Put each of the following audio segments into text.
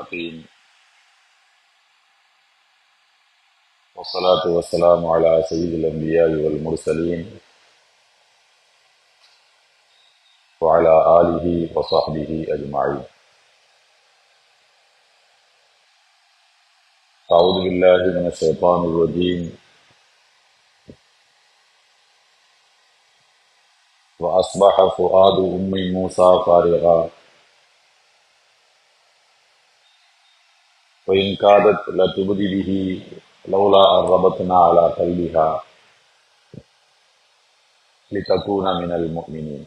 للمتقين والصلاة والسلام على سيد الأنبياء والمرسلين وعلى آله وصحبه أجمعين. أعوذ بالله من الشيطان الرجيم. وأصبح فؤاد أم موسى فارغا. وإن كادت لتبدي به لولا أن ربطنا على قلبها لتكون من المؤمنين.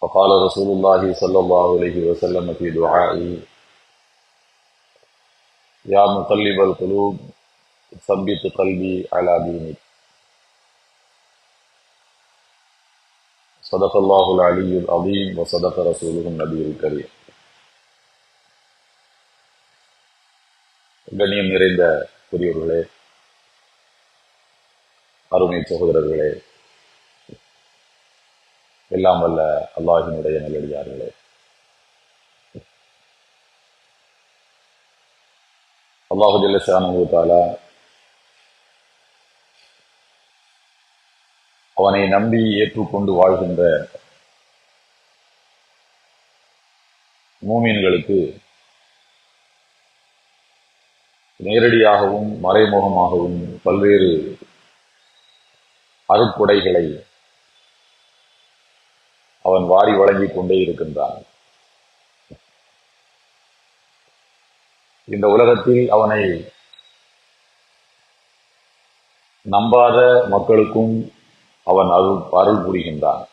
فقال رسول الله صلى الله عليه وسلم في دعائه يا مقلب القلوب ثبت قلبي على دينك. صدق الله العلي العظيم وصدق رسوله النبي الكريم. கண்ணியம் நிறைந்த பெரியவர்களே அருமை சகோதரர்களே எல்லாம் வல்ல அல்லாஹினுடைய நல்லடியார்களே. அல்லாஹு ஜல்லஷானுத்தாலா அவனை நம்பி ஏற்றுக்கொண்டு வாழ்கின்ற மூமீன்களுக்கு நேரடியாகவும் மறைமுகமாகவும் பல்வேறு அருட்கொடைகளை அவன் வாரி வழங்கிக் கொண்டே இருக்கின்றான். இந்த உலகத்தில் அவனை நம்பாத மக்களுக்கும் அவன் அருள் அருள் புரிகின்றான்.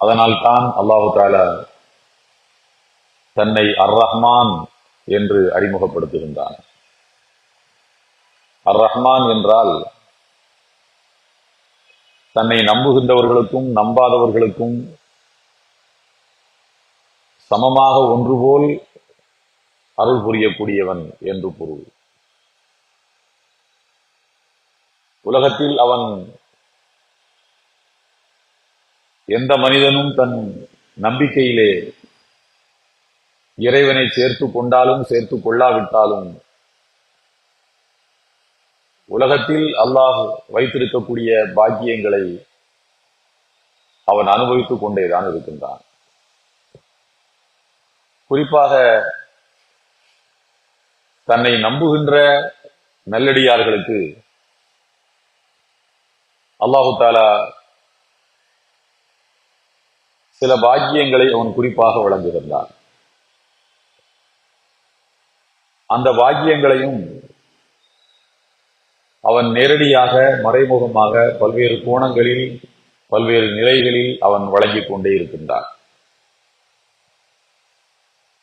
அதனால் தான் அல்லாஹு தாலா தன்னை அர் ரஹ்மான் என்று அறிமுகப்படுத்துகின்றான். அர் ரஹ்மான் என்றால் தன்னை நம்புகின்றவர்களுக்கும் நம்பாதவர்களுக்கும் சமமாக ஒன்றுபோல் அருள் புரியக்கூடியவன் என்று பொருள். உலகத்தில் அவன் எந்த மனிதனும் தன் நம்பிக்கையிலே இறைவனை சேர்த்து கொண்டாலும் சேர்த்து கொள்ளாவிட்டாலும் உலகத்தில் அல்லாஹ் வைத்திருக்கக்கூடிய பாக்கியங்களை அவன் அனுபவித்துக் கொண்டேதான் இருக்கின்றான். குறிப்பாக தன்னை நம்புகின்ற நல்லடியார்களுக்கு அல்லாஹு தாலா சில பாக்கியங்களை அவன் குறிப்பாக வழங்குகின்றான். அந்த பாக்கியங்களையும் அவன் நேரடியாக மறைமுகமாக பல்வேறு கோணங்களில் பல்வேறு நிலைகளில் அவன் வழங்கிக் கொண்டே இருக்கின்றான்.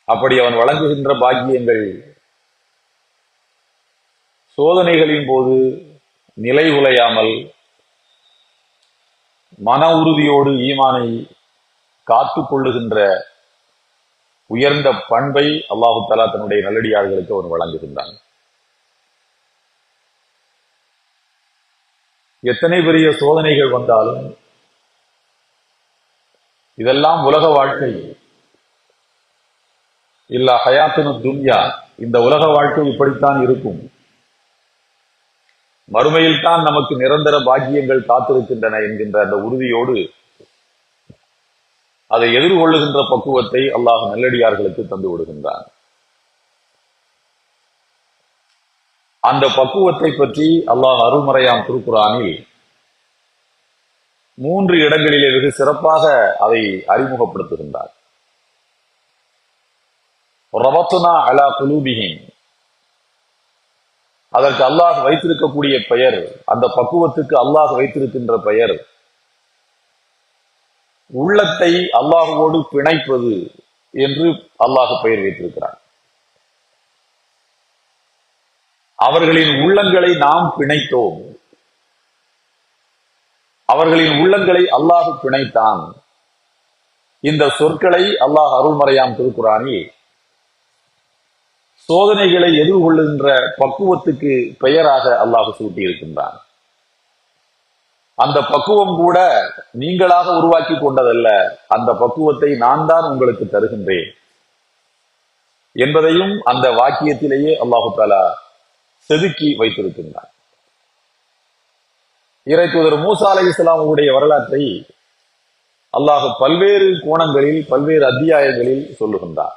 அப்படி அவன் வழங்குகின்ற பாக்கியங்கள் சோதனைகளின் போது நிலை உலையாமல் மன உறுதியோடு ஈமானை காத்து கொள்ளுகின்ற உயர்ந்த பண்பை அல்லாஹு தலா தன்னுடைய நல்லடியார்களுக்கு அவன் வழங்கியிருந்தான் எத்தனை பெரிய சோதனைகள் வந்தாலும் இதெல்லாம் உலக வாழ்க்கை. இல்ல ஹயாத்தினு துன்யா இந்த உலக வாழ்க்கை இப்படித்தான் இருக்கும். மறுமையில் தான் நமக்கு நிரந்தர பாக்கியங்கள் காத்திருக்கின்றன என்கின்ற அந்த உறுதியோடு அதை எதிர்கொள்ளுகின்ற பக்குவத்தை அல்லாஹ் நல்லடியார்களுக்கு தந்து விடுகின்றான். அந்த பக்குவத்தை பற்றி அல்லாஹ் அருள்மறையாம் திருக்குறானில் மூன்று இடங்களிலே வெகு சிறப்பாக அதை அறிமுகப்படுத்துகின்றார். ரபத்துனா அலா குலூபிஹின் அதற்கு அல்லாஹ் வைத்திருக்கக்கூடிய பெயர் அந்த பக்குவத்துக்கு அல்லாஹ் வைத்திருக்கின்ற பெயர் உள்ளத்தை அல்லாஹுவோடு பிணைப்பது என்று அல்லாஹ் பெயர் வைத்திருக்கிறார் அவர்களின் உள்ளங்களை நாம் பிணைத்தோம். அவர்களின் உள்ளங்களை அல்லாஹ் பிணைத்தான். இந்த சொற்களை அல்லாஹ் அருள்மறையாம் திருக்குறானில் சோதனைகளை எதிர்கொள்ளுகின்ற பக்குவத்துக்கு பெயராக அல்லாஹ் சூட்டியிருக்கின்றான். அந்த பக்குவம் கூட நீங்களாக உருவாக்கி கொண்டதல்ல. அந்த பக்குவத்தை நான் தான் உங்களுக்கு தருகின்றேன். என்பதையும் அந்த வாக்கியத்திலேயே அல்லாஹு தாலா செதுக்கி வைத்திருக்கின்றார் இறை தூதர் மூசா அலை இஸ்லாமுடைய வரலாற்றை அல்லாஹ் பல்வேறு கோணங்களில் பல்வேறு அத்தியாயங்களில் சொல்லுகின்றார்.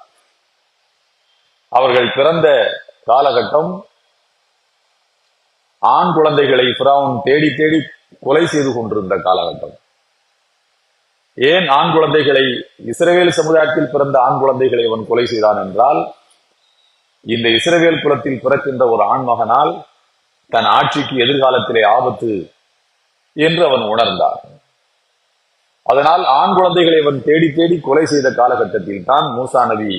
அவர்கள் பிறந்த காலகட்டம் ஆண் குழந்தைகளை பிராவுன் தேடி தேடி கொலை செய்து கொண்டிருந்த காலகட்டம். ஏன் ஆண் குழந்தைகளை இஸ்ரேல் சமுதாயத்தில் பிறந்த ஆண் குழந்தைகளை அவன் கொலை செய்தான் என்றால் இந்த இஸ்ரேல் குலத்தில் பிறக்கின்ற ஒரு ஆண் மகனால் தன் ஆட்சிக்கு எதிர்காலத்திலே ஆபத்து என்று அவன் உணர்ந்தார் அதனால் ஆண் குழந்தைகளை அவன் தேடி தேடி கொலை செய்த காலகட்டத்தில் தான் மூசா நபி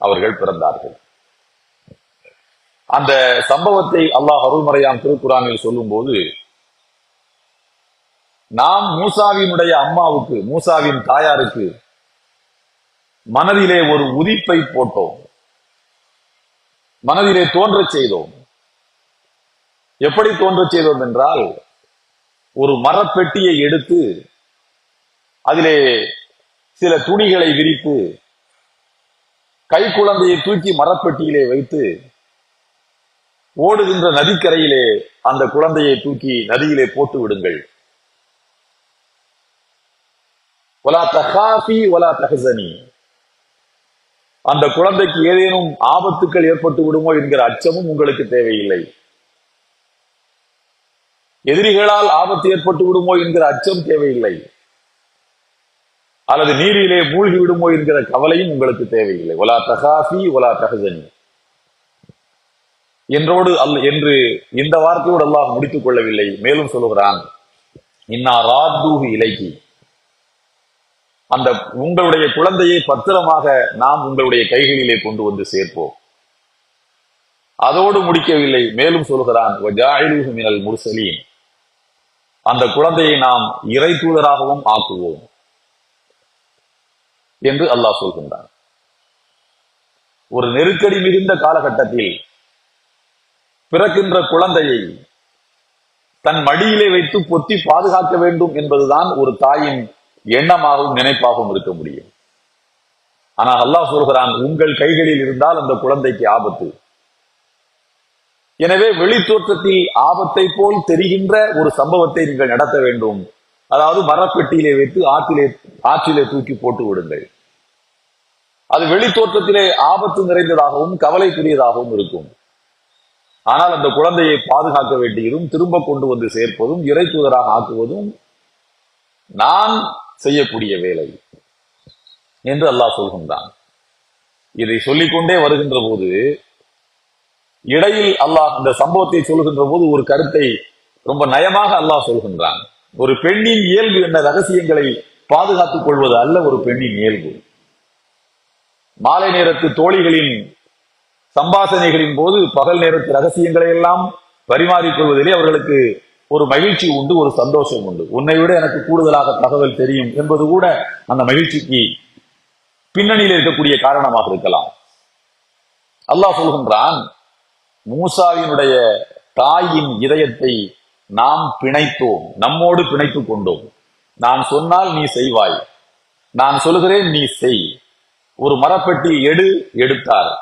அவர்கள் பிறந்தார்கள். அந்த சம்பவத்தை அல்லாஹ் அருள்மறையாம் திருக்குறானில் சொல்லும்போது நாம் மூசாவினுடைய அம்மாவுக்கு மூசாவின் தாயாருக்கு மனதிலே ஒரு உதிப்பை போட்டோம். மனதிலே தோன்றச் செய்தோம். எப்படி தோன்றச் செய்தோம் என்றால் ஒரு மரப்பெட்டியை எடுத்து அதிலே சில துணிகளை விரித்து கை குழந்தையை தூக்கி மரப்பெட்டியிலே வைத்து ஓடுகின்ற நதிக்கரையிலே அந்த குழந்தையை தூக்கி நதியிலே போட்டு விடுங்கள். ஒலா தஹாபி ஒலா தஹசனி அந்த குழந்தைக்கு ஏதேனும் ஆபத்துக்கள் ஏற்பட்டு விடுமோ என்கிற அச்சமும் உங்களுக்கு தேவையில்லை. எதிரிகளால் ஆபத்து ஏற்பட்டு விடுமோ என்கிற அச்சம் தேவையில்லை. அல்லது நீரிலே மூழ்கி விடுமோ என்கிற கவலையும் உங்களுக்கு தேவையில்லை. ஒலா தகாஃபி ஒலா தகசனி என்றோடு அல் என்று இந்த வார்த்தையோடு அல்லாஹ் முடித்துக் கொள்ளவில்லை. மேலும் சொல்லுகிறான் இன்னா ராத்தூஹு இலைக்கு அந்த உங்களுடைய குழந்தையை பத்திரமாக நாம் உங்களுடைய கைகளிலே கொண்டு வந்து சேர்ப்போம். அதோடு முடிக்கவில்லை. மேலும் சொல்கிறான் "வஜாயிலுஹு மினல் முர்சலீன். அந்த குழந்தையை நாம் இறை தூதராகவும் ஆக்குவோம் என்று அல்லாஹ் சொல்கின்றான். ஒரு நெருக்கடி மிகுந்த காலகட்டத்தில் பிறக்கின்ற குழந்தையை தன் மடியிலே வைத்து பொத்தி பாதுகாக்க வேண்டும் என்பதுதான் ஒரு தாயின் எண்ணமாகவும் நினைப்பாகவும் இருக்க முடியும். ஆனால் அல்லாஹ் சொல்கிறான் உங்கள் கைகளில் இருந்தால் அந்த குழந்தைக்கு ஆபத்து. எனவே வெளித்தோற்றத்தில் ஆபத்தை போல் தெரிகின்ற ஒரு சம்பவத்தை நீங்கள் நடத்த வேண்டும். அதாவது மரப்பெட்டியிலே வைத்து ஆற்றிலே ஆற்றிலே தூக்கி போட்டு விடுங்கள். அது வெளித்தோற்றத்திலே ஆபத்து நிறைந்ததாகவும் கவலைக்குரியதாகவும் இருக்கும். ஆனால் அந்த குழந்தையை பாதுகாக்க வேண்டியதும் திரும்ப கொண்டு வந்து சேர்ப்பதும் இறை தூதராக ஆக்குவதும் நான் செய்யக்கூடிய வேலை. என்று அல்லாஹ் சொல்கின்றான். இதை சொல்லிக்கொண்டே வருகின்ற போது இடையில் அல்லாஹ் இந்த சம்பவத்தை சொல்கின்ற போது ஒரு கருத்தை ரொம்ப நயமாக அல்லாஹ் சொல்கின்றான். ஒரு பெண்ணின் இயல்பு என்ன ரகசியங்களை பாதுகாத்துக் கொள்வது அல்ல ஒரு பெண்ணின் இயல்பு. மாலை நேரத்து தோழிகளின் சம்பாசனைகளின் போது பகல் நேரத்து ரகசியங்களை எல்லாம் பரிமாறிக்கொள்வதிலே அவர்களுக்கு ஒரு மகிழ்ச்சி உண்டு ஒரு சந்தோஷம் உண்டு. உன்னை விட எனக்கு கூடுதலாக தகவல் தெரியும் என்பது கூட அந்த மகிழ்ச்சிக்கு பின்னணியில் இருக்கக்கூடிய காரணமாக இருக்கலாம். அல்லாஹ் சொல்கின்றான் மூசாவினுடைய தாயின் இதயத்தை நாம் பிணைத்தோம் நம்மோடு பிணைத்துக் கொண்டோம். நான் சொன்னால் நீ செய்வாய் நான் சொல்கிறேன் நீ செய். ஒரு மரப்பெட்டி எடு எடுத்தார்.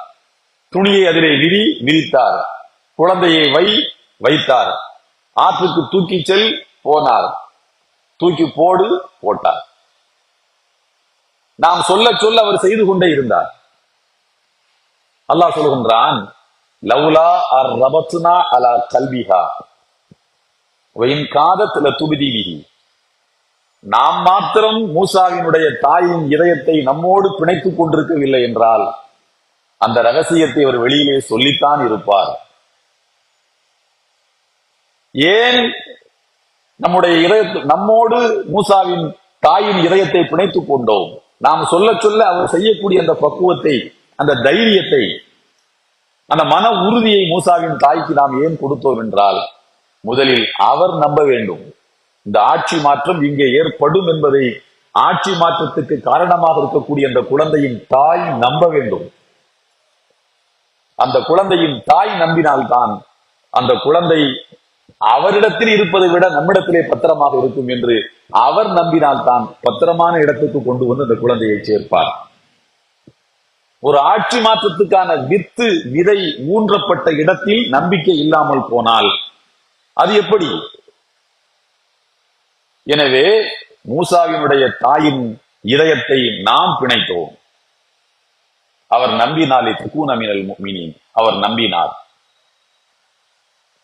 துணியை அதிலே விரி விரித்தார். குழந்தையை வை வைத்தார். ஆற்றுக்கு தூக்கி செல் போனார். தூக்கி போடு போட்டார். நாம் சொல்ல சொல்ல அவர் செய்து கொண்டே இருந்தார். அல்லாஹ் சொல்கின்றான் லவ்லா அர் ரபத்னா அலா கல்விஹா வயின் காதத் நாம் மாத்திரம் மூசாவினுடைய தாயின் இதயத்தை நம்மோடு பிணைத்துக் கொண்டிருக்கவில்லை என்றால் அந்த ரகசியத்தை அவர் வெளியிலே சொல்லித்தான் இருப்பார். ஏன் நம்முடைய இதய நம்மோடு மூசாவின் தாயின் இதயத்தை பிணைத்துக் கொண்டோம்? நாம் சொல்ல சொல்ல அவர் செய்யக்கூடிய அந்த பக்குவத்தை அந்த தைரியத்தை அந்த மன உறுதியை மூசாவின் தாய்க்கு நாம் ஏன் கொடுத்தோம் என்றால் முதலில் அவர் நம்ப வேண்டும். இந்த ஆட்சி மாற்றம் இங்கே ஏற்படும் என்பதை ஆட்சி மாற்றத்துக்கு காரணமாக இருக்கக்கூடிய அந்த குழந்தையின் தாய் நம்ப வேண்டும். அந்த குழந்தையின் தாய் நம்பினால்தான் அந்த குழந்தை அவரிடத்தில் இருப்பதை விட நம்மிடத்திலே பத்திரமாக இருக்கும் என்று அவர் நம்பினால்தான் பத்திரமான இடத்துக்கு கொண்டு வந்து அந்த குழந்தையை சேர்ப்பார். ஒரு ஆட்சி மாற்றத்துக்கான வித்து விதை ஊன்றப்பட்ட இடத்தில் நம்பிக்கை இல்லாமல் போனால் அது எப்படி? எனவே மூசாவினுடைய தாயின் இதயத்தை நாம் பிணைத்தோம். அவர் நம்பினாலே துக்கூனமினல் முஃமினீன் அவர் நம்பினார்.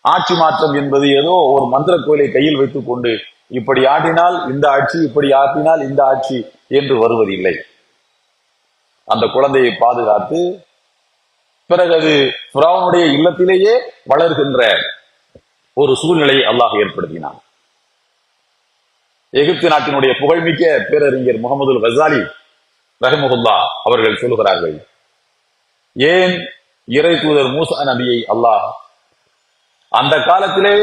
ஆட்சி மாற்றம் என்பது ஏதோ ஒரு மந்திர கோயிலை கையில் வைத்துக் கொண்டு இப்படி ஆட்டினால் இந்த ஆட்சி இப்படி ஆட்டினால் இந்த ஆட்சி என்று வருவதில்லை. அந்த குழந்தையை பாதுகாத்து பிறகு அது புறாவனுடைய இல்லத்திலேயே வளர்கின்ற ஒரு சூழ்நிலையை அல்லாஹ் ஏற்படுத்தினான். எகிப்து நாட்டினுடைய புகழ்மிக்க பேரறிஞர் முகமது வசாலி ரஹமுல்லா அவர்கள் சொல்லுகிறார்கள் ஏன் இறை தூதர் மூசா நபியை அல்லாஹ் அந்த காலத்திலே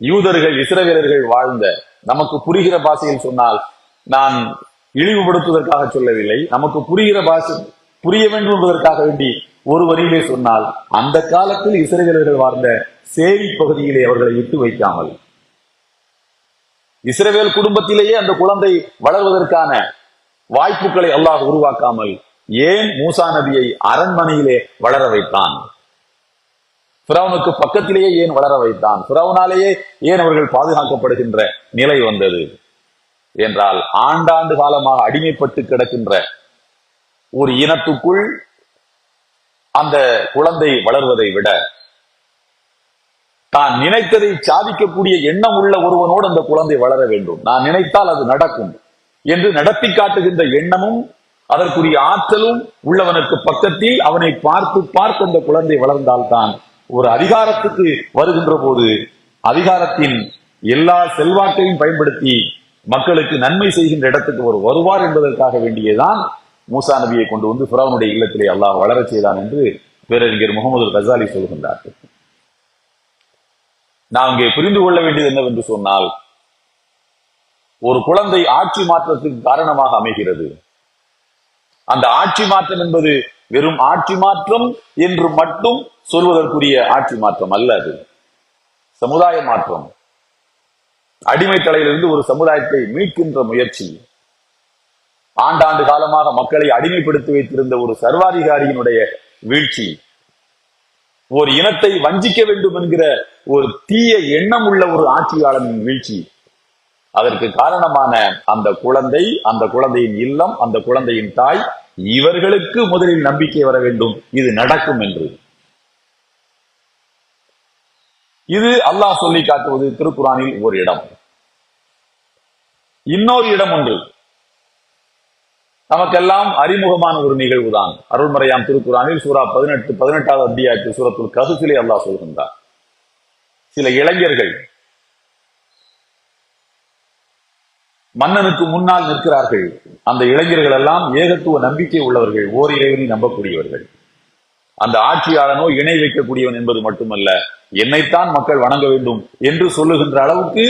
யூதர்கள் இஸ்ரவேலர்கள் வாழ்ந்த நமக்கு புரிகிற பாஷையில் சொன்னால் நான் இழிவுபடுத்துவதற்காக சொல்லவில்லை. நமக்கு புரிகிற பாஷை புரிய வேண்டும் என்பதற்காக வேண்டி ஒரு வரியிலே சொன்னால் அந்த காலத்தில் இஸ்ரவேலர்கள் வாழ்ந்த சேரி பகுதியிலே அவர்களை விட்டு வைக்காமல் இஸ்ரவேல் குடும்பத்திலேயே அந்த குழந்தை வளர்வதற்கான வாய்ப்புகளை அல்லாஹ் உருவாக்காமல் ஏன் மூசா நபியை அரண்மனையிலே வளர வைத்தான்? பிறவனுக்கு பக்கத்திலேயே ஏன் வளர வைத்தான்? பிறவனாலேயே ஏன் அவர்கள் பாதுகாக்கப்படுகின்ற நிலை வந்தது? என்றால் ஆண்டாண்டு காலமாக அடிமைப்பட்டு கிடக்கின்ற ஒரு இனத்துக்குள் அந்த குழந்தை வளர்வதை விட தான் நினைத்ததை சாதிக்கக்கூடிய எண்ணம் உள்ள ஒருவனோடு அந்த குழந்தை வளர வேண்டும். நான் நினைத்தால் அது நடக்கும் என்று நடத்தி காட்டுகின்ற எண்ணமும் அதற்குரிய ஆற்றலும் உள்ளவனுக்கு பக்கத்தில் அவனை பார்த்து பார்த்து அந்த குழந்தை வளர்ந்தால்தான் ஒரு அதிகாரத்துக்கு வருகின்ற போது அதிகாரத்தின் எல்லா செல்வாக்கையும் பயன்படுத்தி மக்களுக்கு நன்மை செய்கின்ற இடத்துக்கு ஒரு வருவார் என்பதற்காக வேண்டியதான் மூசா நபியை கொண்டு வந்து புறாவனுடைய இல்லத்திலே அல்லாஹ் வளரச் செய்தான் என்று பேரறிஞர் முகமது கசாலி சொல்கின்றார்கள். நாம் இங்கே புரிந்து கொள்ள வேண்டியது என்னவென்று சொன்னால் ஒரு குழந்தை ஆட்சி மாற்றத்தின் காரணமாக அமைகிறது. அந்த ஆட்சி மாற்றம் என்பது வெறும் ஆட்சி மாற்றம் என்று மட்டும் சொல்வதற்குரிய ஆட்சி மாற்றம் அல்ல அது. சமுதாய மாற்றம். அடிமை தலையிலிருந்து ஒரு சமுதாயத்தை மீட்கின்ற முயற்சி. ஆண்டாண்டு காலமாக மக்களை அடிமைப்படுத்தி வைத்திருந்த ஒரு சர்வாதிகாரியினுடைய வீழ்ச்சி. ஒரு இனத்தை வஞ்சிக்க வேண்டும் என்கிற ஒரு தீய எண்ணம் உள்ள ஒரு ஆட்சியாளனின் வீழ்ச்சி. அதற்கு காரணமான அந்த குழந்தை அந்த குழந்தையின் இல்லம் அந்த குழந்தையின் தாய் இவர்களுக்கு முதலில் நம்பிக்கை வர வேண்டும். இது நடக்கும் என்று. இது அல்லாஹ் சொல்லி காட்டுவது திருக்குறானில் ஒரு இடம். இன்னொரு இடம் ஒன்று. நமக்கெல்லாம் அறிமுகமான ஒரு நிகழ்வுதான். அருள்மறையாம் திருக்குறானில் சூரா பதினெட்டு பதினெட்டாவது அத்தியாயத்தில் சூரத்துல் கசுசிலே அல்லாஹ் சொல்கின்றார். சில இளைஞர்கள் மன்னனுக்கு முன்னால் நிற்கிறார்கள். அந்த இளைஞர்கள் எல்லாம் ஏகத்துவ நம்பிக்கை உள்ளவர்கள் ஓர் இறைவனை நம்பக்கூடியவர்கள். அந்த ஆட்சியாளனோ இணை வைக்கக்கூடியவன் என்பது மட்டுமல்ல என்னைத்தான் மக்கள் வணங்க வேண்டும் என்று சொல்லுகின்ற அளவுக்கு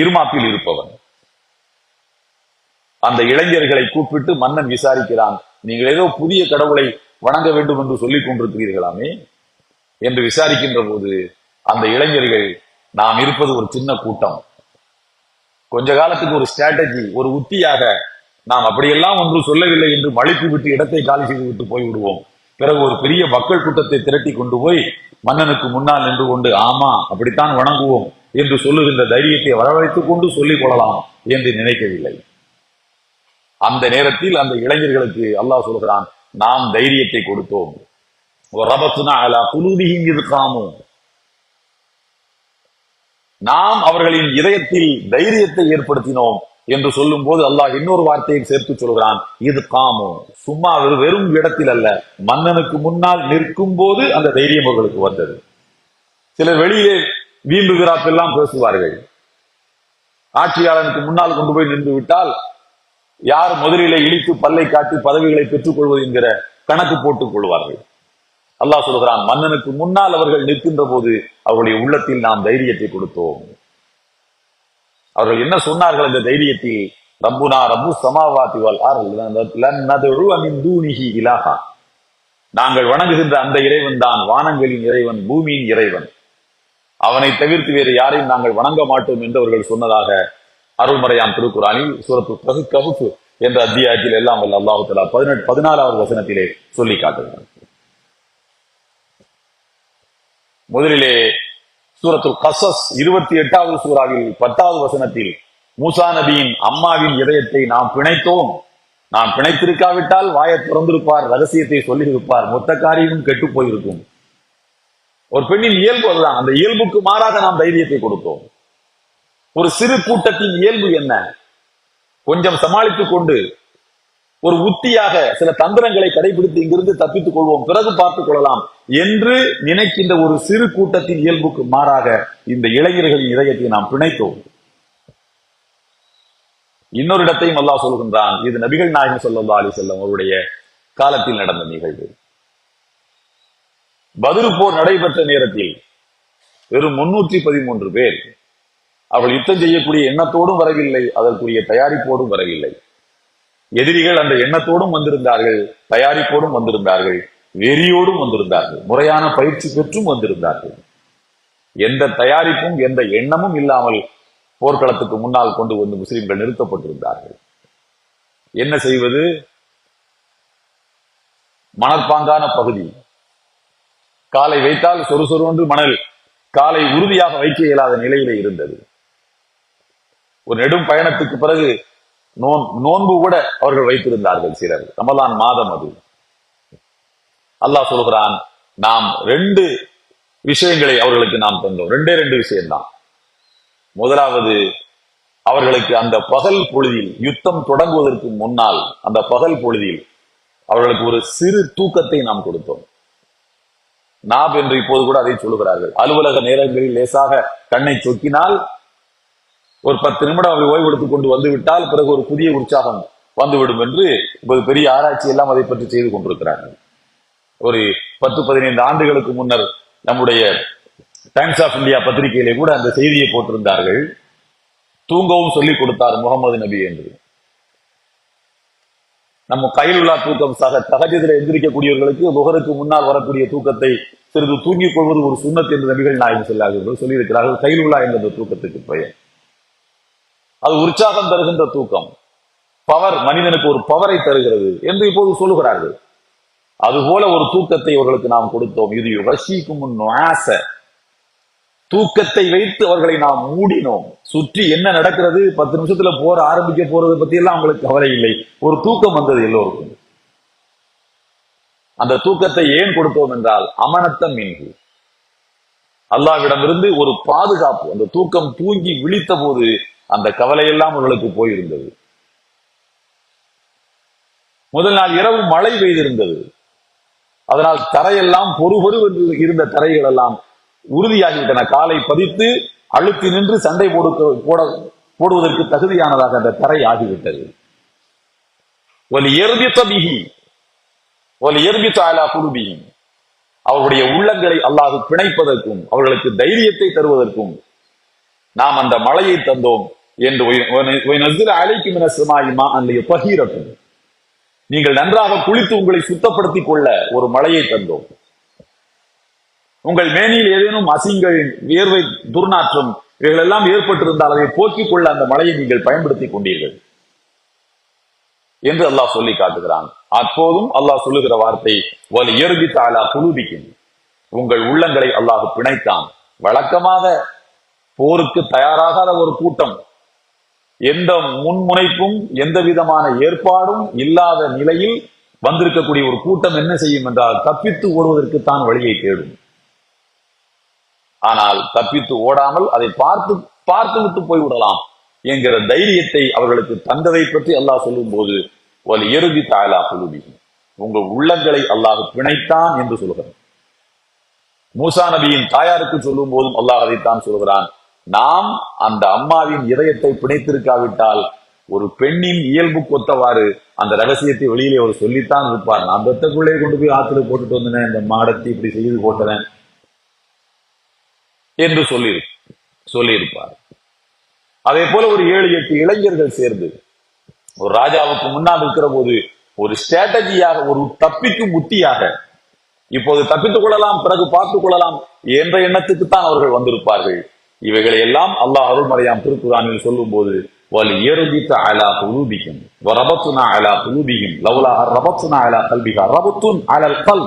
இருமாப்பில் இருப்பவன். அந்த இளைஞர்களை கூப்பிட்டு மன்னன் விசாரிக்கிறான் நீங்கள் ஏதோ புதிய கடவுளை வணங்க வேண்டும் என்று சொல்லிக் கொண்டிருக்கிறீர்களாமே? என்று விசாரிக்கின்ற போது அந்த இளைஞர்கள் நாம் இருப்பது ஒரு சின்ன கூட்டம். கொஞ்ச காலத்துக்கு ஒரு ஸ்ட்ராட்டஜி ஒரு உத்தியாக நாம் அப்படியெல்லாம் ஒன்று சொல்லவில்லை என்று மழிப்பு விட்டு இடத்தை காலி செய்து விட்டு போய்விடுவோம். பிறகு ஒரு பெரிய மக்கள் கூட்டத்தை திரட்டி கொண்டு போய் மன்னனுக்கு முன்னால் நின்று கொண்டு ஆமா அப்படித்தான் வணங்குவோம் என்று சொல்லுகின்ற தைரியத்தை வரவழைத்துக் கொண்டு சொல்லிக் கொள்ளலாம் என்று நினைக்கவில்லை. அந்த நேரத்தில் அந்த இளைஞர்களுக்கு அல்லாஹ் சொல்கிறான் நாம் தைரியத்தை கொடுத்தோம். ரபத்துனா அலா குலூபிஹிம் இருக்காமோ நாம் அவர்களின் இதயத்தில் தைரியத்தை ஏற்படுத்தினோம் என்று சொல்லும் போது அல்லாஹ் இன்னொரு வார்த்தையை சேர்த்து சொல்கிறான். இது காமோ. சும்மா வெறு- வெறும் இடத்தில் அல்ல. மன்னனுக்கு முன்னால் நிற்கும் போது அந்த தைரியம் அவர்களுக்கு வந்தது. சிலர் வெளியிலே வீம்பு விராப்பெல்லாம் பேசுவார்கள். ஆட்சியாளனுக்கு முன்னால் கொண்டு போய் நின்று விட்டால் யார் முதலிலே இழித்து பல்லை காட்டி பதவிகளை பெற்றுக் கொள்வது என்கிற கணக்கு போட்டுக் கொள்வார்கள். அல்லாஹ் சொல்கிறான் மன்னனுக்கு முன்னால் அவர்கள் நிற்கின்ற போது அவர்களுடைய உள்ளத்தில் நாம் தைரியத்தை கொடுத்தோம். அவர்கள் என்ன சொன்னார்கள் அந்த தைரியத்தில்? ரம்புனா ரப்பு சமாவாத்தி இலாகா நாங்கள் வணங்குகின்ற அந்த இறைவன் தான் வானங்களின் இறைவன் பூமியின் இறைவன். அவனை தவிர்த்து வேறு யாரையும் நாங்கள் வணங்க மாட்டோம் என்று அவர்கள் சொன்னதாக அருள்மறையாம் திருக்குறானில் சூரத்து கஹு கவுப்பு என்ற அத்தியாயத்தில் எல்லாம் வல்ல அல்லாஹு தலா பதினெட்டு பதினாலாவது வசனத்திலே சொல்லி காட்டுகிறார் முதலிலே சூரத்து கசஸ் இருபத்தி எட்டாவது சூறாவில் பத்தாவது வசனத்தில் மூசா நபியின் அம்மாவின் இதயத்தை நாம் பிணைத்தோம். நாம் பிணைத்திருக்காவிட்டால் வாயை திறந்திருப்பார் ரகசியத்தை சொல்லியிருப்பார் மொத்த காரியமும் கெட்டு போயிருக்கும். ஒரு பெண்ணின் இயல்பு அதுதான். அந்த இயல்புக்கு மாறாக நாம் தைரியத்தை கொடுத்தோம். ஒரு சிறு கூட்டத்தின் இயல்பு என்ன? கொஞ்சம் சமாளித்துக் கொண்டு ஒரு உத்தியாக சில தந்திரங்களை கடைபிடித்து இங்கிருந்து தப்பித்துக் கொள்வோம். பிறகு பார்த்துக் கொள்ளலாம் என்று நினைக்கின்ற ஒரு சிறு கூட்டத்தின் இயல்புக்கு மாறாக இந்த இளைஞர்களின் இதயத்தை நாம் பிணைத்தோம். இன்னொரு இடத்தையும் அல்லாஹ் சொல்கின்றான். இது நபிகள் நாயகம் ஸல்லல்லாஹு அலி செல்லம் அவருடைய காலத்தில் நடந்த நிகழ்வு. பதில் போர் நடைபெற்ற நேரத்தில் வெறும் முன்னூற்றி பதிமூன்று பேர் அவள் யுத்தம் செய்யக்கூடிய எண்ணத்தோடும் வரவில்லை அதற்குரிய தயாரிப்போடும் வரவில்லை. எதிரிகள் அந்த எண்ணத்தோடும் வந்திருந்தார்கள் தயாரிப்போடும் வந்திருந்தார்கள் வெறியோடும் வந்திருந்தார்கள் முறையான பயிற்சி பெற்றும் வந்திருந்தார்கள். எந்த தயாரிப்பும் எந்த எண்ணமும் இல்லாமல் போர்க்களத்துக்கு முன்னால் கொண்டு வந்து முஸ்லிம்கள் நிறுத்தப்பட்டிருந்தார்கள். என்ன செய்வது? மணற்பாங்கான பகுதி. காலை வைத்தால் சொறு சொருவென்று மணல். காலை உறுதியாக வைக்க இயலாத நிலையிலே இருந்தது. ஒரு நெடும் பயணத்துக்கு பிறகு நோன் நோன்பு கூட அவர்கள் வைத்திருந்தார்கள் சிலர். ரமலான் மாதம் அது. அல்லாஹ் சொல்கிறான் நாம் ரெண்டு விஷயங்களை அவர்களுக்கு நாம் தந்தோம். ரெண்டே ரெண்டு விஷயம்தான். முதலாவது அவர்களுக்கு அந்த பகல் பொழுதில் யுத்தம் தொடங்குவதற்கு முன்னால் அந்த பகல் பொழுதில் அவர்களுக்கு ஒரு சிறு தூக்கத்தை நாம் கொடுத்தோம். நாப் என்று இப்போது கூட அதை சொல்லுகிறார்கள். அலுவலக நேரங்களில் லேசாக கண்ணை சொக்கினால் ஒரு பத்து நிமிடம் அவர் ஓய்வெடுத்துக் கொண்டு வந்து விட்டால் பிறகு ஒரு புதிய உற்சாகம் வந்துவிடும் என்று இப்போது பெரிய ஆராய்ச்சி எல்லாம் அதை பற்றி செய்து கொண்டிருக்கிறார்கள். ஒரு பத்து பதினைந்து ஆண்டுகளுக்கு முன்னர் நம்முடைய டைம்ஸ் ஆஃப் இந்தியா பத்திரிகையிலே கூட அந்த செய்தியை போட்டிருந்தார்கள். தூங்கவும் சொல்லிக் கொடுத்தார் முகமது நபி என்று. நம்ம கையிலுள்ளா தூக்கம் சக தகஜத்தில் எந்திரிக்கக்கூடியவர்களுக்கு முகருக்கு முன்னால் வரக்கூடிய தூக்கத்தை சிறிது தூங்கிக் கொள்வது ஒரு சுண்ணத் என்று நபிகள் நாயகம் செல்லார்கள் சொல்லியிருக்கிறார்கள். கையிலுள்ளா என்ற அந்த தூக்கத்துக்கு பெயர். அது உற்சாகம் தருகின்ற தூக்கம். பவர் மனிதனுக்கு ஒரு பவரை தருகிறது என்று இப்போது சொல்லுகிறார்கள். அதுபோல ஒரு தூக்கத்தை அவர்களுக்கு நாம் கொடுத்தோம். இது ரஷிக்கும் முன் ஆசை. தூக்கத்தை வைத்து அவர்களை நாம் மூடினோம். சுற்றி என்ன நடக்கிறது? பத்து நிமிஷத்துல போற ஆரம்பிக்க போறது பத்தி எல்லாம் அவங்களுக்கு கவலை இல்லை. ஒரு தூக்கம் வந்தது எல்லோருக்கும். அந்த தூக்கத்தை ஏன் கொடுத்தோம் என்றால் அமனத்தம் இன்று அல்லாவிடமிருந்து ஒரு பாதுகாப்பு அந்த தூக்கம் தூங்கி விழித்த போது அந்த கவலையெல்லாம் அவர்களுக்கு போயிருந்தது. முதல் நாள் இரவு மழை பெய்திருந்தது. அதனால் தரையெல்லாம் பொறுபொரு என்று இருந்த தரைகள் எல்லாம் உறுதியாகிவிட்டன. காலை பதித்து அழுத்தி நின்று சண்டை போடுக்க போட போடுவதற்கு தகுதியானதாக அந்த தரை ஆகிவிட்டது. ஒரு எர்பித்த பிகி ஒரு எர்பித்த அலா குருபியின் அவர்களுடைய உள்ளங்களை அல்லாது பிணைப்பதற்கும் அவர்களுக்கு தைரியத்தை தருவதற்கும் நாம் அந்த மழையை தந்தோம் என்று அழைக்கும் என சிமாயுமா அந்த நீங்கள் நன்றாக குளித்து உங்களை சுத்தப்படுத்திக் கொள்ள ஒரு மழையை தந்தோம். உங்கள் மேனியில் ஏதேனும் அசிங்கள் வியர்வை துர்நாற்றம் இவைகளெல்லாம் ஏற்பட்டிருந்தால் அதை போக்கிக் கொள்ள அந்த மழையை நீங்கள் பயன்படுத்திக் கொண்டீர்கள் என்று அல்லாஹ் சொல்லி காட்டுகிறான். அப்போதும் அல்லாஹ் சொல்லுகிற வார்த்தை வலி இயற்கை தாலா குழுபிக்கும் உங்கள் உள்ளங்களை அல்லாஹ் பிணைத்தான். வழக்கமாக போருக்கு தயாராகாத ஒரு கூட்டம். எந்த முன்முனைப்பும் எந்த விதமான ஏற்பாடும் இல்லாத நிலையில் வந்திருக்கக்கூடிய ஒரு கூட்டம் என்ன செய்யும் என்றால் தப்பித்து ஓடுவதற்கு தான் வழியை தேடும். ஆனால் தப்பித்து ஓடாமல் அதை பார்த்து பார்த்து விட்டு போய்விடலாம் என்கிற தைரியத்தை அவர்களுக்கு தந்ததை பற்றி அல்லாஹ் சொல்லும் போது ஒரு இறுதி தாயலா குழுவி உங்கள் உள்ளங்களை அல்லாஹ் பிணைத்தான் என்று சொல்கிறார் மூசா நபியின் தாயாருக்கு சொல்லும் போதும் அல்லாஹ் அதைத்தான் சொல்கிறான் நாம் அந்த அம்மாவின் இதயத்தை பிணைத்திருக்காவிட்டால் ஒரு பெண்ணின் இயல்பு கொத்தவாறு அந்த ரகசியத்தை வெளியிலே அவர் சொல்லித்தான் இருப்பார். நான் பெத்தக்குள்ளே கொண்டு போய் ஆத்துல போட்டுட்டு வந்தேன் இந்த மாடத்தை இப்படி செய்து போட்டேன் என்று சொல்லி சொல்லியிருப்பார். அதே போல ஒரு ஏழு எட்டு இளைஞர்கள் சேர்ந்து ஒரு ராஜாவுக்கு முன்னால் இருக்கிற போது ஒரு ஸ்ட்ராட்டஜியாக ஒரு தப்பிக்கும் உத்தியாக இப்போது தப்பித்துக் கொள்ளலாம் பிறகு பார்த்துக் கொள்ளலாம் என்ற எண்ணத்துக்கு தான் அவர்கள் வந்திருப்பார்கள். இவைகளை எல்லாம் அல்லாஹ் அருள்மறையாம் திருக்குறானில் சொல்லும் போது வலி எருதித்த அலா குலூபிக்கும் ரபத்துனா அலா குலூபிக்கும் லவ்லா ரபத்துனா அலா கல்பிகா ரபத்துன் அலல் கல்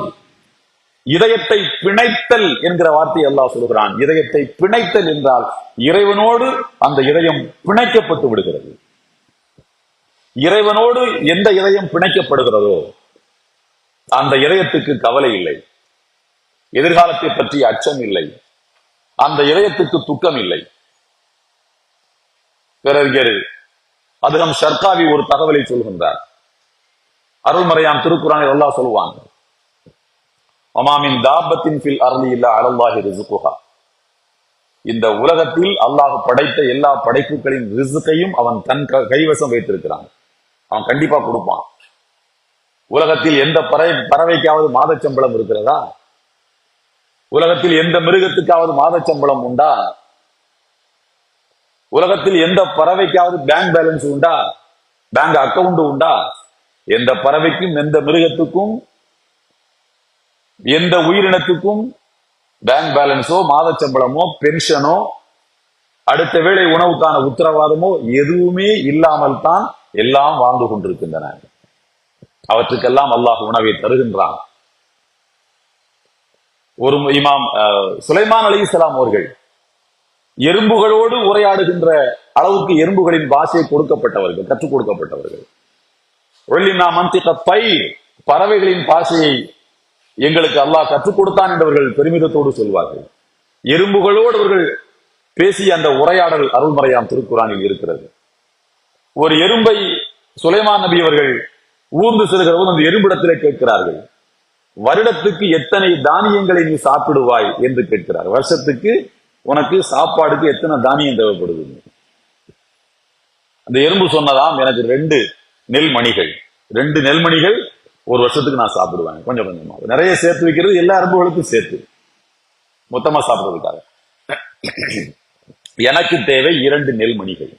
இதயத்தை பிணைத்தல் என்கிற வார்த்தையை அல்லாஹ் சொல்கிறான் இதயத்தை பிணைத்தல் என்றால் இறைவனோடு அந்த இதயம் பிணைக்கப்பட்டு விடுகிறது. இறைவனோடு எந்த இதயம் பிணைக்கப்படுகிறதோ அந்த இதயத்துக்கு கவலை இல்லை. எதிர்காலத்தை பற்றி அச்சம் இல்லை. அந்த இதயத்துக்கு துக்கம் இல்லை. பிறகு அதுகம் ஷர்காவி ஒரு தகவலை சொல்கின்றார். அருள்மறையாம் திருக்குறானை அல்லாஹ் சொல்லுவாங்க ஒமாமின் தாபத்தின் பில் அருளி இல்லா அருள்வாகி ரிசுகுஹா இந்த உலகத்தில் அல்லாஹ் படைத்த எல்லா படைப்புகளின் ரிசுக்கையும் அவன் தன் க- கைவசம் வைத்திருக்கிறான். அவன் கண்டிப்பா கொடுப்பான். உலகத்தில் எந்த பறவை பறவைக்காவது மாதச்சம்பளம் இருக்கிறதா? உலகத்தில் எந்த மிருகத்துக்காவது மாதச்சம்பளம் உண்டா? உலகத்தில் எந்த பறவைக்காவது பேங்க் பேலன்ஸ் உண்டா? பேங்க் அக்கவுண்ட் உண்டா? எந்த பறவைக்கும் எந்த மிருகத்துக்கும் எந்த உயிரினத்துக்கும் பேங்க் பேலன்ஸோ மாதச்சம்பளமோ பென்ஷனோ அடுத்த வேளை உணவுக்கான உத்தரவாதமோ எதுவுமே இல்லாமல் தான் எல்லாம் வாழ்ந்து கொண்டிருக்கின்றன. அவற்றுக்கெல்லாம் அல்லாஹ் உணவை தருகின்றான். ஒரு இமாம் சுலைமான் சுலைமான் இஸ்லாம் அவர்கள் எறும்புகளோடு உரையாடுகின்ற அளவுக்கு எறும்புகளின் பாஷையை கொடுக்கப்பட்டவர்கள் கற்றுக் கொடுக்கப்பட்டவர்கள். ஒல்லினா மந்திக பை பறவைகளின் பாஷையை எங்களுக்கு அல்லாஹ் கற்றுக் கொடுத்தான் என்றவர்கள் பெருமிதத்தோடு சொல்வார்கள். எறும்புகளோடு அவர்கள் பேசிய அந்த உரையாடல் அருள்மறையாம் திருக்குறானில் இருக்கிறது. ஒரு எறும்பை சுலைமான் நபி அவர்கள் ஊர்ந்து செல்கிற போது அந்த எறும்பிடத்திலே கேட்கிறார்கள் வருடத்துக்கு எத்தனை தானியங்களை நீ சாப்பிடுவாய்? என்று கேட்கிறார். வருஷத்துக்கு உனக்கு சாப்பாடுக்கு எத்தனை தானியம் தேவைப்படுது? அந்த எறும்பு சொன்னதாம் எனக்கு ரெண்டு நெல்மணிகள் ரெண்டு நெல்மணிகள் ஒரு வருஷத்துக்கு நான் சாப்பிடுவேன். கொஞ்சம் கொஞ்சமா. நிறைய சேர்த்து வைக்கிறது எல்லா எறும்புகளுக்கும் சேர்த்து மொத்தமா சாப்பிடுறதுக்காக. எனக்கு தேவை இரண்டு நெல்மணிகள்.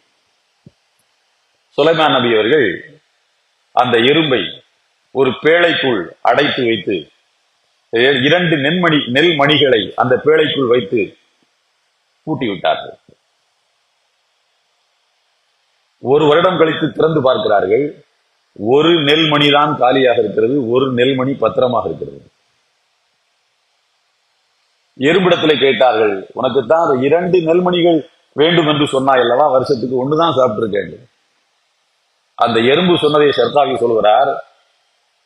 சுலைமான் நபி அவர்கள் அந்த எறும்பை ஒரு பேழைக்குள் அடைத்து வைத்து இரண்டு நெல்மணி நெல் மணிகளை அந்த பேழைக்குள் வைத்து பூட்டி விட்டார்கள் ஒரு வருடம் கழித்து திறந்து பார்க்கிறார்கள் ஒரு நெல்மணி தான் காலியாக இருக்கிறது ஒரு நெல்மணி பத்திரமாக இருக்கிறது. எறும்பிடத்திலே கேட்டார்கள் உனக்கு தான் இரண்டு நெல்மணிகள் வேண்டும் என்று சொன்னாய் அல்லவா? வருஷத்துக்கு ஒண்ணுதான் சாப்பிட்டுருக்கேன். அந்த எறும்பு சொன்னதை சர்தாவி சொல்கிறார்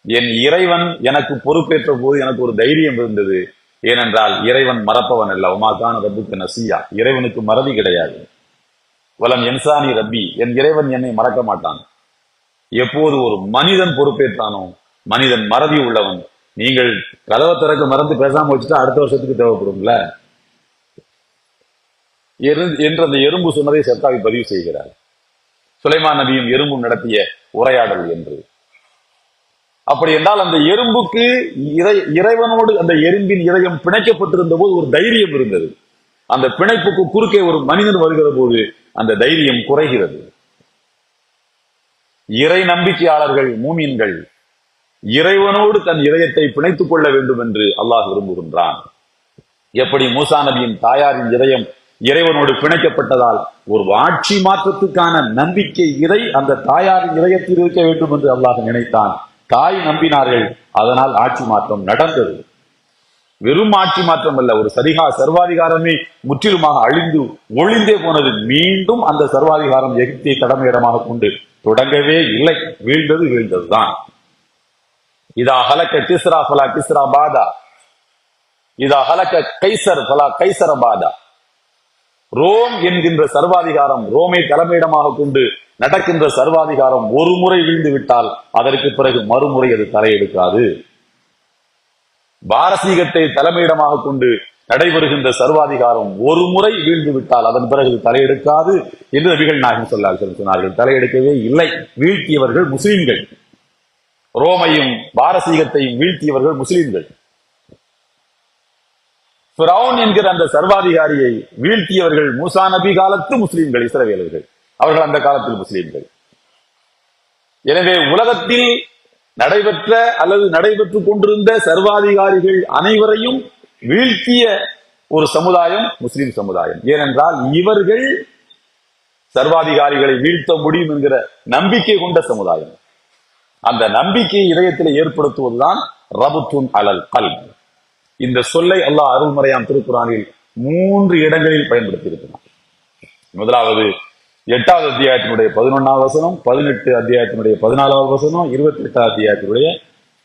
என் இறைவன் எனக்கு பொறுப்பேற்ற போது எனக்கு ஒரு தைரியம் இருந்தது. ஏனென்றால் இறைவன் மறப்பவன் அல்ல. உமாக்கான ரப்புக்கு நசியா. இறைவனுக்கு மறதி கிடையாது. வலம் என்சானி ரப்பி. என் இறைவன் என்னை மறக்க மாட்டான். எப்போது ஒரு மனிதன் பொறுப்பேற்றானோ மனிதன் மறதி உள்ளவன். நீங்கள் கதவை திறக்க மறந்து பேசாம வச்சுட்டா அடுத்த வருஷத்துக்கு தேவைப்படும்ல? எரு- என்று அந்த எறும்பு சொன்னதை சர்தாவி பதிவு செய்கிறார். சுலைமான் நபியும் எறும்பும் நடத்திய உரையாடல் என்று. அப்படி என்றால் அந்த எறும்புக்கு இறை இறைவனோடு அந்த எறும்பின் இதயம் பிணைக்கப்பட்டிருந்த போது ஒரு தைரியம் இருந்தது. அந்த பிணைப்புக்கு குறுக்கே ஒரு மனிதன் வருகிற போது அந்த தைரியம் குறைகிறது. இறை நம்பிக்கையாளர்கள் மூமின்கள் இறைவனோடு தன் இதயத்தை பிணைத்துக் கொள்ள வேண்டும் என்று அல்லாஹ் விரும்புகின்றான். எப்படி மூசா நபியின் தாயாரின் இதயம் இறைவனோடு பிணைக்கப்பட்டதால் ஒரு ஆட்சி மாற்றத்துக்கான நம்பிக்கை இறை அந்த தாயாரின் இதயத்தில் இருக்க வேண்டும் என்று அல்லாஹ் நினைத்தான். தாய் நம்பினார்கள் அதனால் ஆட்சி மாற்றம் நடந்தது. வெறும் ஆட்சி மாற்றம் அல்ல ஒரு சரிகா சர்வாதிகாரமே முற்றிலுமாக அழிந்து ஒளிந்தே போனது. மீண்டும் அந்த சர்வாதிகாரம் எகிப்தியை தலைமையிடமாக கொண்டு தொடங்கவே இல்லை. வீழ்ந்தது வீழ்ந்ததுதான். இதா ஹலக்க கிஸ்ரா பலா கிஸ்ரா பாதா. இதா ஹலக்க கைசர் ஃபலா கைசர பாதா. ரோம் என்கின்ற சர்வாதிகாரம் ரோமை தலைமையிடமாக கொண்டு நடக்கின்ற சர்வாதிகாரம் ஒரு முறை வீழ்ந்து விட்டால் அதற்கு பிறகு மறுமுறை அது தலையெடுக்காது. பாரசீகத்தை தலைமையிடமாக கொண்டு நடைபெறுகின்ற சர்வாதிகாரம் ஒரு முறை வீழ்ந்து விட்டால் அதன் பிறகு தலையெடுக்காது என்று நபிகள் நாயகம் சொல்லார்கள் சொன்னார்கள். தலையெடுக்கவே இல்லை. வீழ்த்தியவர்கள் முஸ்லிம்கள். ரோமையும் பாரசீகத்தையும் வீழ்த்தியவர்கள் முஸ்லிம்கள். ஃபிரௌன் என்கிற அந்த சர்வாதிகாரியை வீழ்த்தியவர்கள் மூசா நபி காலத்து முஸ்லீம்கள் இஸ்ரவேலர்கள். அவர்கள் அந்த காலத்தில் முஸ்லீம்கள். எனவே உலகத்தில் நடைபெற்ற அல்லது நடைபெற்றுக் கொண்டிருந்த சர்வாதிகாரிகள் அனைவரையும் வீழ்த்திய ஒரு சமுதாயம் முஸ்லிம் சமுதாயம். ஏனென்றால் இவர்கள் சர்வாதிகாரிகளை வீழ்த்த முடியும் என்கிற நம்பிக்கை கொண்ட சமுதாயம். அந்த நம்பிக்கையை இதயத்தில் ஏற்படுத்துவதுதான் ரபுத்துன் அலல் கல் இந்த சொல்லை அல்லாஹ் அருள்மறையாம் திருக்குறானில் மூன்று இடங்களில் பயன்படுத்தி இருக்கிறார் முதலாவது எட்டாவது அத்தியாயத்தினுடைய பதினொன்றாவது வசனம் பதினெட்டு அத்தியாயத்தினுடைய பதினாலாவது வசனம் இருபத்தி எட்டாவது அத்தியாயத்தினுடைய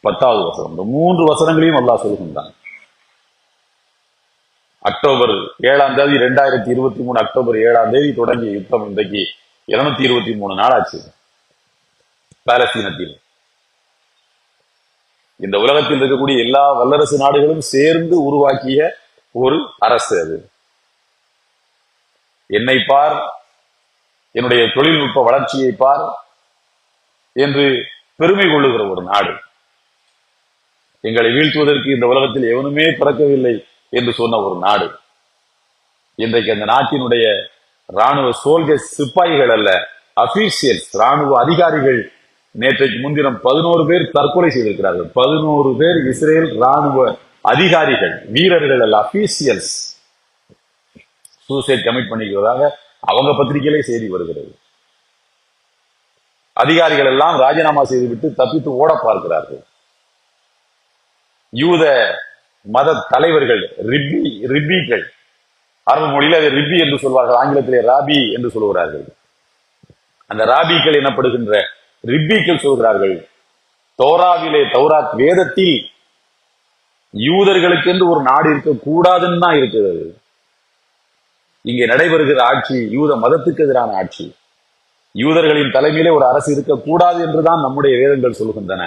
பத்தாவது வசனம். இந்த மூன்று வசனங்களையும் அல்லாஹ் சொல்கின்றான். அக்டோபர் ஏழாம் தேதி ரெண்டாயிரத்தி இருபத்தி மூணு அக்டோபர் ஏழாம் தேதி தொடங்கிய யுத்தம் இன்றைக்கு இருநூத்தி இருபத்தி மூணு நாள் ஆச்சு பாலஸ்தீனத்தில். இந்த உலகத்தில் இருக்கக்கூடிய எல்லா வல்லரசு நாடுகளும் சேர்ந்து உருவாக்கிய ஒரு அரசு அது. என்னை பார் என்னுடைய தொழில்நுட்ப வளர்ச்சியை பார் என்று பெருமை கொள்ளுகிற ஒரு நாடு. எங்களை வீழ்த்துவதற்கு இந்த உலகத்தில் எவனுமே பிறக்கவில்லை என்று சொன்ன ஒரு நாடு. இன்றைக்கு அந்த நாட்டினுடைய ராணுவ சோல்ஜர் சிப்பாய்கள் அல்ல அபிஷியல்ஸ் ராணுவ அதிகாரிகள் நேற்றைக்கு முன்தினம் பதினோரு பேர் தற்கொலை செய்திருக்கிறார்கள். பதினோரு பேர் இஸ்ரேல் ராணுவ அதிகாரிகள் வீரர்கள் அல்ல அபிஷியல்ஸ் சூசைட் கமிட் பண்ணிக்கிறதாக அவங்க பத்திரிகையிலே செய்தி வருகிறது. அதிகாரிகள் எல்லாம் ராஜினாமா செய்துவிட்டு தப்பித்து ஓட பார்க்கிறார்கள். யூத மத தலைவர்கள் ரிப்பி ரிப்பிகள். அரபு மொழியில் அதை ரிப்பி என்று சொல்வார்கள் ஆங்கிலத்திலே ராபி என்று சொல்கிறார்கள் அந்த ராபிகள் எனப்படுகின்ற ரிப்பீக்கள் சொல்கிறார்கள். தோராவிலே தௌராத் வேதத்தில் யூதர்களுக்கு என்று ஒரு நாடு இருக்கக்கூடாதுன்னு தான் இருக்கிறது. இங்கே நடைபெறுகிற ஆட்சி யூத மதத்துக்கு எதிரான ஆட்சி. யூதர்களின் தலைமையிலே ஒரு அரசு இருக்கக்கூடாது என்றுதான் நம்முடைய வேதங்கள் சொல்கின்றன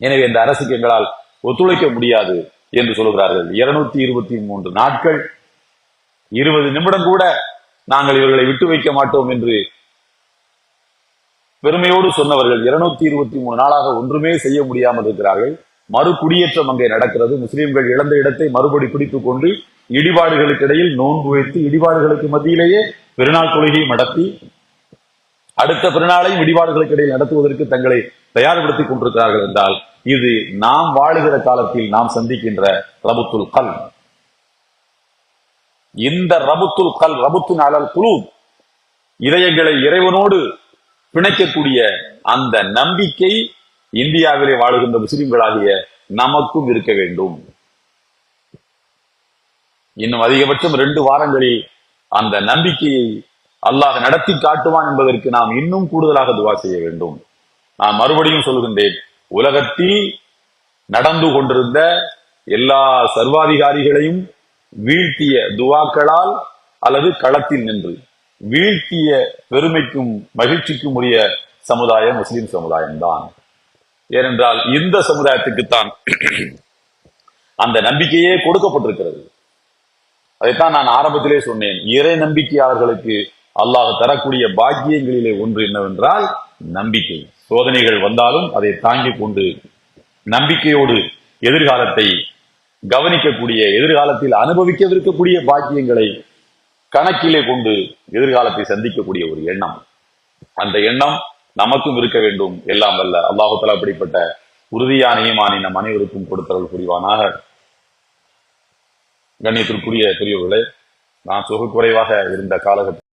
எனவே இந்த அரசுக்கு எங்களால் ஒத்துழைக்க முடியாது என்று சொல்கிறார்கள். இருநூத்தி இருபத்தி மூன்று நாட்கள் இருபது நிமிடம் கூட நாங்கள் இவர்களை விட்டு வைக்க மாட்டோம் என்று பெருமையோடு சொன்னவர்கள் இருநூத்தி இருபத்தி மூணு நாளாக ஒன்றுமே செய்ய முடியாமல் இருக்கிறார்கள். மறு குடியேற்றம் அங்கே நடக்கிறது. முஸ்லிம்கள் இழந்த இடத்தை மறுபடி பிடித்துக் கொண்டு இடிபாடுகளுக்கு இடையில் நோன்பு வைத்து இடிபாடுகளுக்கு மத்தியிலேயே பெருநாள் தொழுகை நடத்தி அடுத்த பிறநாளையும் இடிபாடுகளுக்கு இடையில் நடத்துவதற்கு தங்களை தயார்படுத்திக் கொண்டிருக்கிறார்கள் என்றால் இது நாம் வாழுகிற காலத்தில் நாம் சந்திக்கின்ற ரபுத்துல் கல் இந்த ரபுத்துல் கல் ரபுத்து நாளல் குழு இதயங்களை இறைவனோடு பிணைக்கக்கூடிய அந்த நம்பிக்கை இந்தியாவிலே வாழுகின்ற முஸ்லிம்களாகிய நமக்கும் இருக்க வேண்டும். இன்னும் அதிகபட்சம் ரெண்டு வாரங்களில் அந்த நம்பிக்கையை அல்லாஹ் நடத்தி காட்டுவான் என்பதற்கு நாம் இன்னும் கூடுதலாக துவா செய்ய வேண்டும். நான் மறுபடியும் சொல்கின்றேன் உலகத்தில் நடந்து கொண்டிருந்த எல்லா சர்வாதிகாரிகளையும் வீழ்த்திய துவாக்களால் அல்லது களத்தில் நின்று வீழ்த்திய பெருமைக்கும் மகிழ்ச்சிக்கும் உரிய சமுதாயம் முஸ்லிம் சமுதாயம் தான் ஏனென்றால் இந்த சமுதாயத்துக்குத்தான் அந்த நம்பிக்கையே கொடுக்கப்பட்டிருக்கிறது. அதைத்தான் நான் ஆரம்பத்திலே சொன்னேன். இறை நம்பிக்கையாளர்களுக்கு அல்லாஹ் தரக்கூடிய பாக்கியங்களிலே ஒன்று என்னவென்றால் நம்பிக்கை. சோதனைகள் வந்தாலும் அதை தாங்கிக் கொண்டு நம்பிக்கையோடு எதிர்காலத்தை கவனிக்கக்கூடிய எதிர்காலத்தில் அனுபவிக்கவிருக்கக்கூடிய பாக்கியங்களை கணக்கிலே கொண்டு எதிர்காலத்தை சந்திக்கக்கூடிய ஒரு எண்ணம். அந்த எண்ணம் நமக்கும் இருக்க வேண்டும். எல்லாம் வல்ல அல்லாஹு அப்படிப்பட்ட உறுதியான நம் அனைவருக்கும் கொடுத்தவர்கள் புரிவானாக. கண்ணியத்திற்குரிய பெரியவர்களே நான் சுகக்குறைவாக இருந்த காலகட்டம்